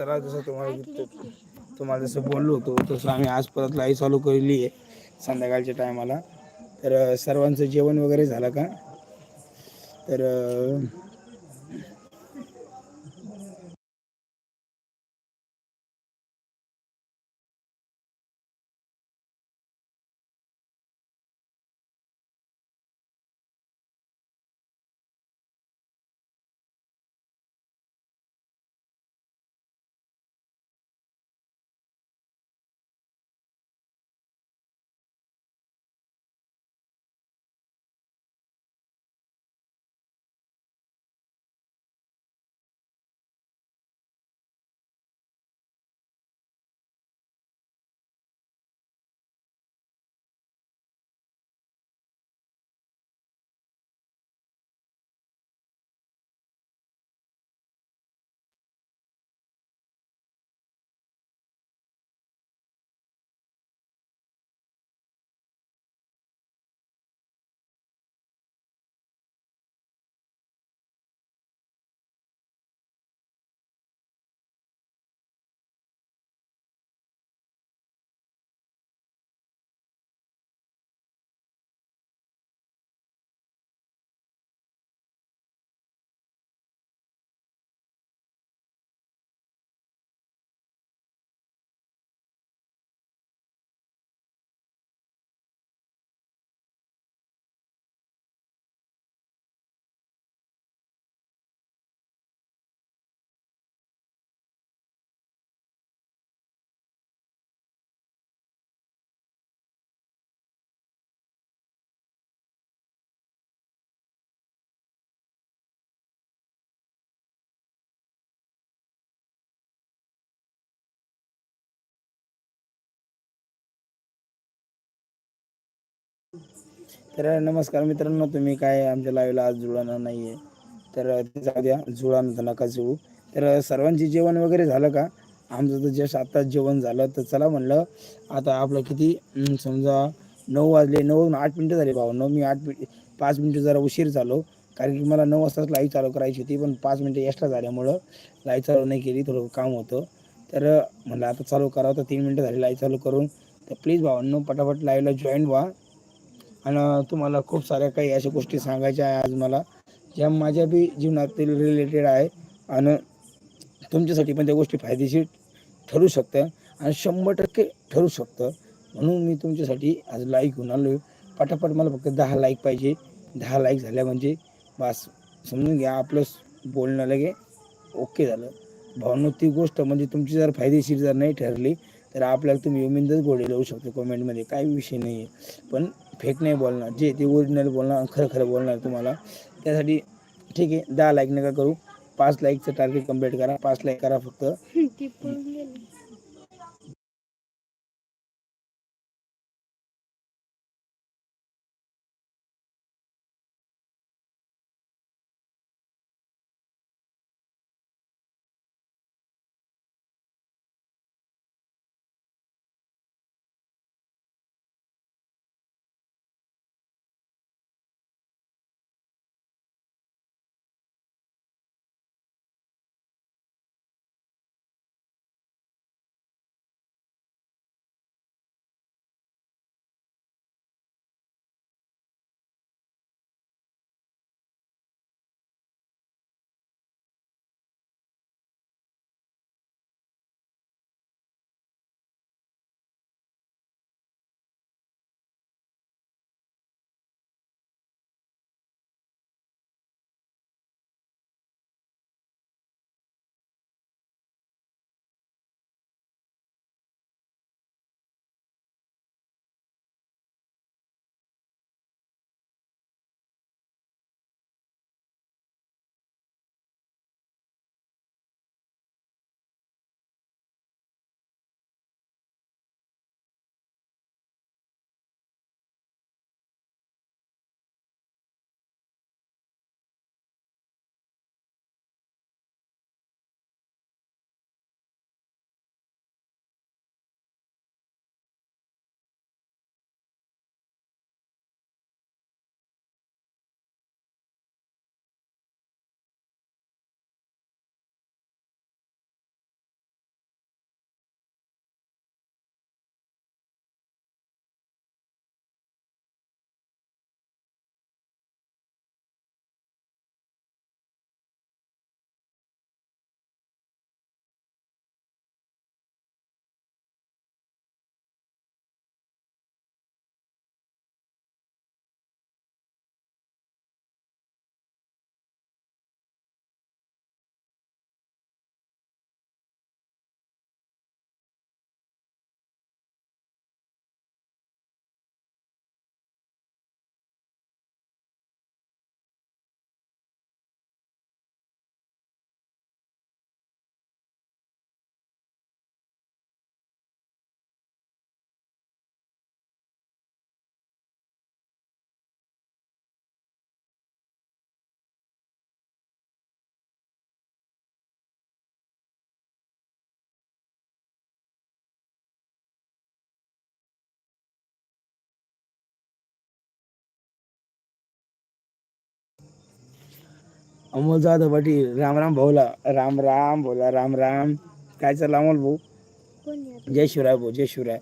चला जसं तुम्हाला तुम्हाला जसं बोललो होतो तसं आम्ही आज परत लाई चालू केली आहे संध्याकाळच्या टायमाला तर सर्वांचं जेवण वगैरे झालं का? तर तर नमस्कार मित्रांनो तुम्ही काय आमच्या लाईव्हला आज जुळणार नाही आहे तर ते जाऊ द्या जुळा नका नका जुळू तर सर्वांचे जेवण वगैरे झालं का? आमचं तर जस्ट आत्ताच जेवण झालं. तर चला म्हणलं आता आपलं किती? समजा नऊ वाजले नऊ आठ मिनटं झाली भाऊ. नऊ मी आठ मिनिट पाच मिनटं जरा उशीर झालो. कारण की मला नऊ वाजताच लाईव्ह चालू करायची होती पण पाच मिनटं एक्स्ट्रा झाल्यामुळं लाईव्ह चालू नाही केली. थोडं काम होतं. तर म्हणलं आता चालू करावं. तर तीन मिनटं झाली लाईव्ह चालू करून. तर प्लीज भावांनो पटापट लाईव्हला जॉईन व्हा. आणि तुम्हाला खूप साऱ्या काही अशा गोष्टी सांगायच्या आहे आज मला ज्या माझ्या बी जीवनातील रिलेटेड आहे. आणि तुमच्यासाठी पण त्या गोष्टी फायदेशीर ठरू शकतं आणि शंभर टक्के ठरू शकतं. म्हणून मी तुमच्यासाठी आज लाईक होऊन आलो पटापट मला फक्त दहा लाईक पाहिजे. दहा लाईक झाल्या म्हणजे बस समजून घ्या आपलं बोलणं लगे ओके झालं. भावनो ती गोष्ट म्हणजे तुमची जर फायदेशीर जर नाही ठरली तर आपल्याला तुम्ही गोडे लावू शकतो कमेंटमध्ये काही विषय नाही आहे पण फेक नाही बोलणार जे ते ओरिजिनल बोलणार खरं खरं बोलणार तुम्हाला. त्यासाठी ठीक आहे दहा लाईक नका करू. पाच लाईकचं टार्गेट कंप्लीट करा. पाच लाईक करा फक्त. अमोल जाधव पाटील राम राम भाऊला राम राम बोला राम राम. काय चाललं अमोल भाऊ? जय शिवराय भाऊ जय शिवराय.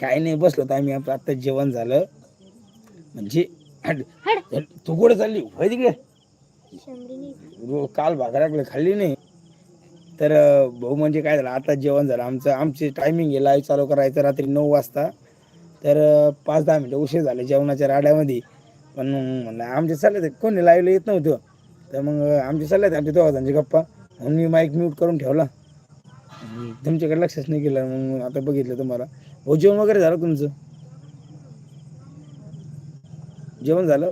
काय नाही बसलो तर आम्ही. आपलं आता जेवण झालं. म्हणजे तू कुठे चालली? होय तिकडे? रो- काल भाकऱ्याकडे खाल्ली नाही? तर भाऊ म्हणजे काय झालं? आता जेवण झालं. आमचं आमची टायमिंग आहे. लाईव्ह चालू करायचं रात्री नऊ वाजता. तर पाच दहा मिनटं उशीर झाले जेवणाच्या राड्यामध्ये. पण मग म्हणलं आमचे चालले कोणी लाईव्हला येत नव्हतं. तर मग आमचे चालले ते आमच्या दोघांची गप्पा. म्हणून मी माईक म्यूट करून ठेवला. तुमच्याकडे लक्षच नाही केलं मग आता बघितलं तुम्हाला. हो जेवण वगैरे झालं तुमचं? जेवण झालं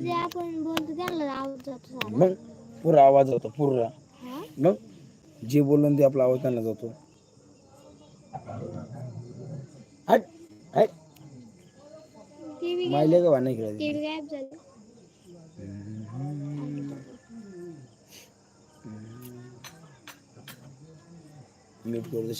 जे आपण बोलतो त्यांना आवाज जातो सारा मग पुरा आवाज होता पुरा हा? मग जे बोलून ते आपला आवाज त्यांना जातो. हट हट. टीव्ही मायले का गायब झाली. मीठ करू दे.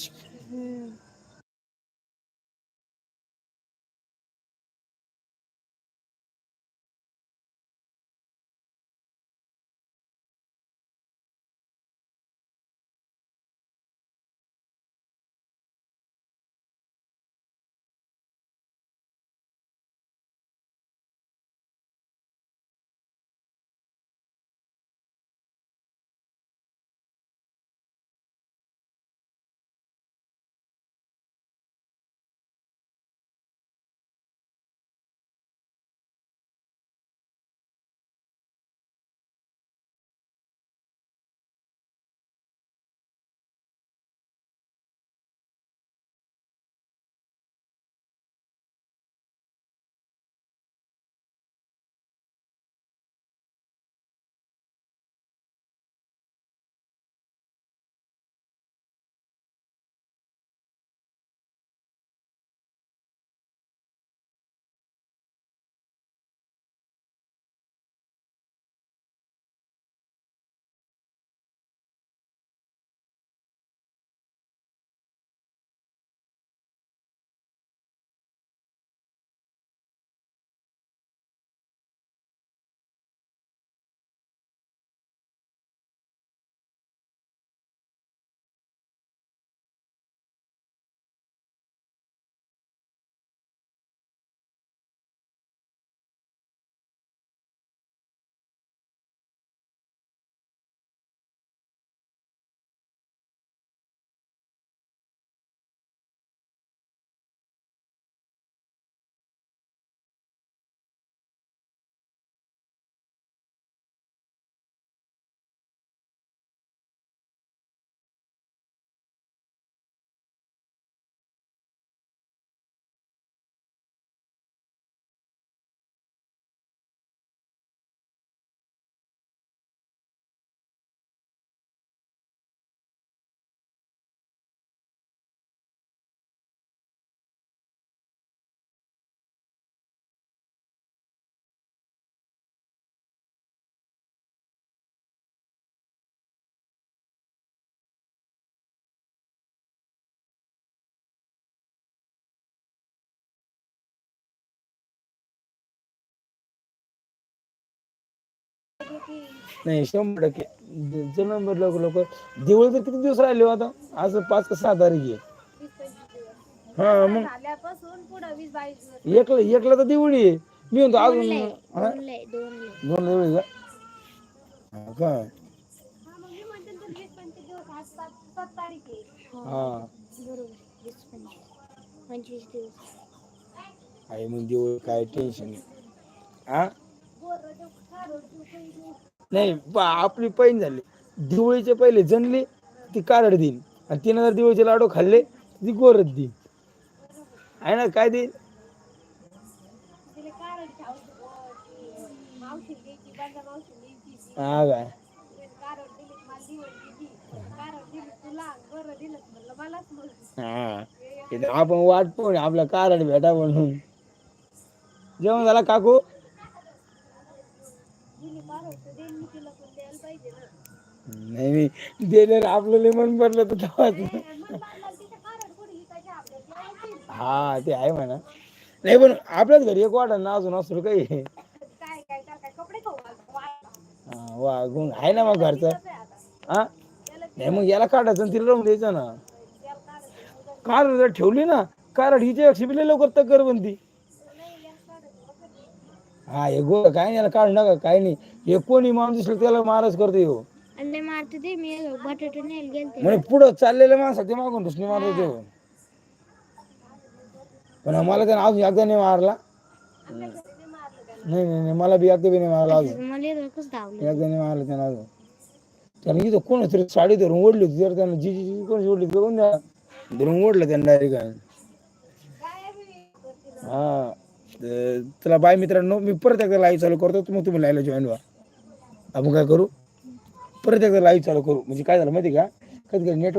नाही शंभर टक्के. जन्म लोक लोक दिवाळी तर किती दिवस राहिले हो आता? आज पाच का सहा तारीख आहे. हा मग? झाल्यापासून पुढे वीस बावीस दिवस एकला एकला तर दिवाळी आहे. मी म्हणतो अजून हा? दोन लय दोन लय दोन दिवाळी का हा का? हा. मग मी म्हणते ना, वीस पंचवीस दिवस आज सात सात तारीख आहे हा बरोबर. वीस पंचवीस पंचवीस दिवस. आहे मग दिवाळी काय टेन्शन नाही हा नाही पा आपली पैन झाली. दिवळीचे पहिले जनली ती कारड देईन. आणि तीन हजार दिवाळीचे लाडू खाल्ले ती गोरत देईन. आहे ना काय देईन? हा काय? हा. आपण वाट पण आपला कारड भेटा म्हणून. जेवण झाला काकू? नाही मी दिले आपल्याला मन भरलं तर तेव्हाच. हा ते आहे म्हणा. नाही पण आपल्याच घरी एक वाटा ना अजून असं काही. वा. गुण आहे ना मग घरचं. हा? नाही मग याला काढायचं तिला राहून द्यायचं ना. कार ठेवली ना कार हिच्या शिबिले लवकर तक्कर बनती नाही. हा हे गो काय नाही याला काढू नका काय नाही. हे कोणी माणूस दिसलं त्याला महाराज करतो हो. अंडे मारते ते मी बटाटे नेल गेलते. म्हणे पुढं चाललेलं माणसं ते मागून दुसरी मारतो ते. पण मला त्यानं अजून एकदा नाही मारला. नाही नाही नाही मला बी एकदा बी नाही मारला अजून. मला कसं धावलं? एकदा नाही मारलं त्यानं अजून. त्यानं इथं कोण तरी साडी धरून ओढली होती जर त्यानं जी जी जी कोण ओढली होती कोण द्या. धरून ओढलं त्यानं डायरेक्ट हा. चला बाय मित्रांनो. मी परत एकदा लाईव्ह चालू करतो. मग तुम्ही लाईव्हला जॉईन व्हा. आपण काय करू? परत एकदा लाईव्ह चालू करू. म्हणजे काय झालं माहिती आहे का? कधी कधी नेट